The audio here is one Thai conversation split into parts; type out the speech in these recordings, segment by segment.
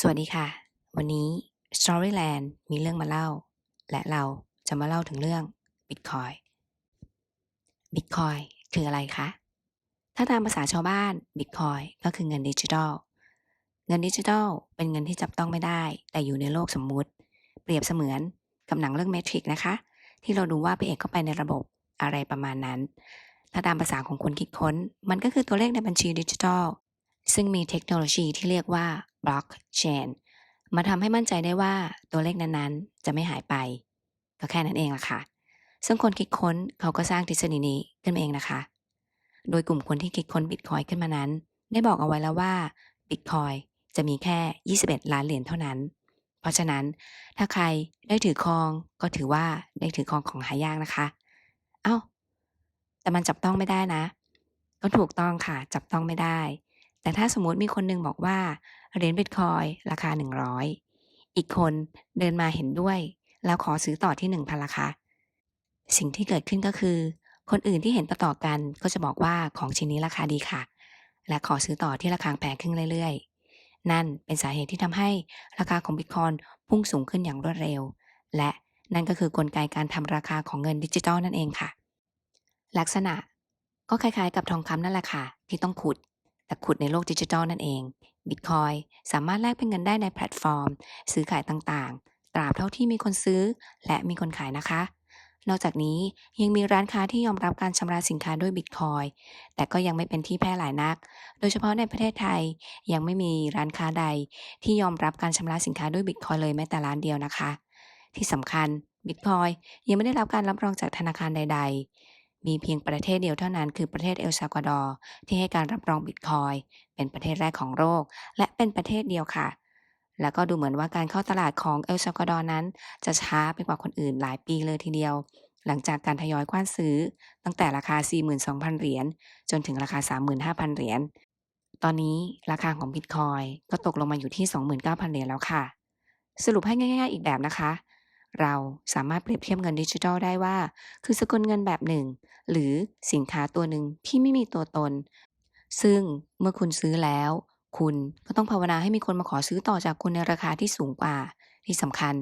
สวัสดีค่ะ วันนี้ Storyland มีเรื่องมาเล่า และเราจะมาเล่าถึงเรื่อง Bitcoin Bitcoin คืออะไรคะ ถ้าตามภาษาชาวบ้าน Bitcoin ก็คือเงินดิจิทัล เงินดิจิทัลเป็นเงินที่จับต้องไม่ได้ แต่อยู่ในโลกสมมุติ เปรียบเสมือนกับหนังเรื่อง Matrix นะคะ ที่เราดูว่าพระเอกเข้าไปในระบบอะไรประมาณนั้น ถ้าตามภาษาของคนคิดค้น มันก็คือตัวเลขในบัญชีดิจิทัลซึ่งมีเทคโนโลยีที่เรียกว่า Blockchain มาทำให้มั่นใจได้ว่าตัวเลขนั้นๆ จะไม่หายไป ก็แค่นั้นเองล่ะค่ะ ซึ่งคนคิดค้นเขาก็สร้างทฤษฎีนี้ขึ้นมาเองนะคะ โดยกลุ่มคนที่คิดค้นบิตคอยขึ้นมานั้น ได้บอกเอาไว้แล้วว่าบิตคอยจะมีแค่ 21 ล้านเหรียญเท่านั้น เพราะฉะนั้นถ้าใครได้ถือครองก็ถือว่าได้ถือครองของหายากนะคะ เอ้า แต่มันจับต้องไม่ได้นะ ก็ถูกต้องค่ะ จับต้องไม่ได้ แต่ถ้าสมมติมีคนหนึงบอกว่าเหรียญบิตคอยราคา 100 อีกคนเดินมาเห็นด้วย แล้วขอซื้อต่อที่ 1,000ราคาสิ่งที่เกิดขึ้นก็คือ คนอื่นที่เห็นต่อๆกันก็จะบอกว่าของชิ้นนี้ราคาดีค่ะ และขอซื้อต่อที่ราคาแพงขึ้นเรื่อยๆ นั่นเป็นสาเหตุที่ทำให้ราคาของบิตคอยพุ่งสูงขึ้นอย่างรวดเร็ว และนั่นก็คือกลไกการทำราคาของเงินดิจิทัลนั่นเองค่ะ ลักษณะก็คล้ายๆ กับทองคำนั่นแหละค่ะ ที่ต้องขุด แต่ขุดในโลกดิจิทัลนั่นเองบิตคอยสามารถแลกเป็นเงินได้ในแพลตฟอร์ม ซื้อขายต่างๆ ตราบเท่าที่มีคนซื้อ และมีคนขายนะคะ นอกจากนี้ยังมีร้านค้าที่ยอมรับการชำระสินค้าด้วยบิตคอยแต่ก็ยังไม่เป็นที่แพร่หลายนัก โดยเฉพาะในประเทศไทยยังไม่มีร้านค้าใด ที่ยอมรับการชำระสินค้าด้วยบิตคอยเลยแม้แต่ร้านเดียวนะคะ ที่สำคัญบิตคอยยังไม่ได้รับการรับรองจากธนาคารใด ๆ มีเพียงประเทศเดียวเท่านั้นคือประเทศเอลซากวาดอร์ที่ให้การรับรองบิตคอยเป็นประเทศแรกของโลกและเป็นประเทศเดียวค่ะ แล้วก็ดูเหมือนว่าการเข้าตลาดของเอลซากวาดอร์นั้น จะช้าไปกว่าคนอื่นหลายปีเลยทีเดียว หลังจากการทยอยกว้านซื้อ ตั้งแต่ราคา 42,000 เหรียญจนถึงราคา 35,000 เหรียญตอนนี้ราคาของบิตคอยก็ตกลงมาอยู่ที่ 29,000 เหรียญแล้วค่ะ สรุปให้ง่าย ๆ อีกแบบนะคะ เราสามารถเปรียบเทียบเงินดิจิทัลได้ว่า คือสกุลเงินแบบหนึ่ง หรือสินค้าตัวหนึ่งที่ไม่มีตัวตน ซึ่งเมื่อคุณซื้อแล้ว คุณก็ต้องภาวนาให้มีคนมาขอซื้อต่อจากคุณในราคาที่สูงกว่า ที่สำคัญ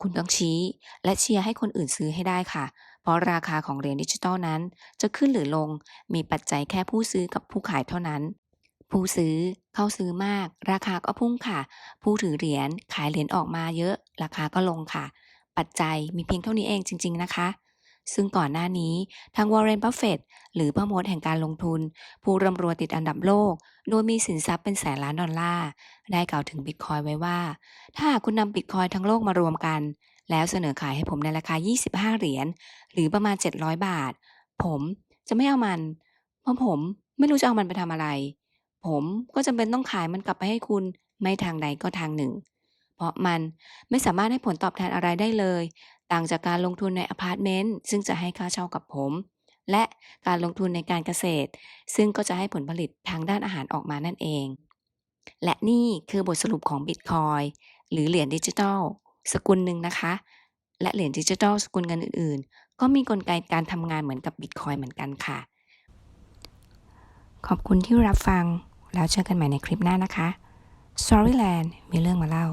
คุณต้องชี้และเชียร์ให้คนอื่นซื้อให้ได้ค่ะ เพราะราคาของเหรียญดิจิทัลนั้น จะขึ้นหรือลงมีปัจจัยแค่ผู้ซื้อกับผู้ขายเท่านั้นผู้ซื้อเข้าซื้อมาก ราคาก็พุ่งค่ะ ผู้ถือเหรียญขายเหรียญออกมาเยอะ ราคาก็ลงค่ะ ปัจจัยมีเพียงเท่านี้เองจริง ๆ นะคะ ซึ่งก่อนหน้านี้ทางวอร์เรนบัฟเฟตหรือพ่อมดแห่งการลงทุน ผู้ร่ำรวยติดอันดับโลก โดยมีสินทรัพย์เป็นแสนล้านดอลลาร์ ได้กล่าวถึงบิตคอยไว้ว่า ถ้าคุณนำบิตคอยทั้งโลกมารวมกัน แล้วเสนอขายให้ผมในราคา 25 เหรียญหรือประมาณ 700 บาท ผมจะไม่เอามัน เพราะผมไม่รู้จะเอามันไปทำอะไร ผมก็จำเป็นต้องขายมันกลับไปให้คุณไม่ทางใดก็ทางหนึ่ง เพราะมันไม่สามารถให้ผลตอบแทนอะไรได้เลย ต่างจากการลงทุนในอพาร์ตเมนต์ซึ่งจะให้ค่าเช่ากับผม และการลงทุนในการเกษตร ซึ่งก็จะให้ผลผลิตทางด้านอาหารออกมานั่นเอง และนี่คือบทสรุปของบิตคอยหรือเหรียญดิจิทัลสกุลหนึ่งนะคะ และเหรียญดิจิทัลสกุลเงินอื่นๆ ก็มีกลไกการทำงานเหมือนกับบิตคอยเหมือนกันค่ะ ขอบคุณที่รับฟังแล้วเจอกันใหม่ในคลิปหน้านะคะ Storyland มีเรื่องมาเล่า